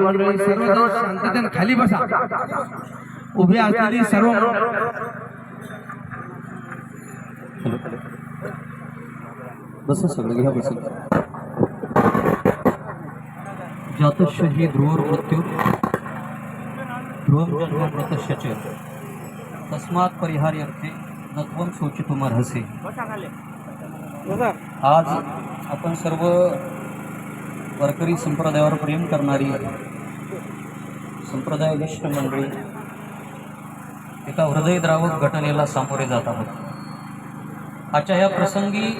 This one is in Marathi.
मंडळी सर्व शांततेने खाली बसा. उभे असलेली सर्व बस सगळं घ्या बस जातशही ध्रुवर मृत्यू. ध्रुवं परिहार अर्थे परिहार्यर्थे नत्वं शोचितुमर्हसे आज आपण सर्व वारकरी संप्रदायावर प्रेम करणारी संप्रदायनिष्ठ मंडळी एका हृदयद्रावक घटनेला सामोरे जात आहोत. आजच्या या प्रसंगी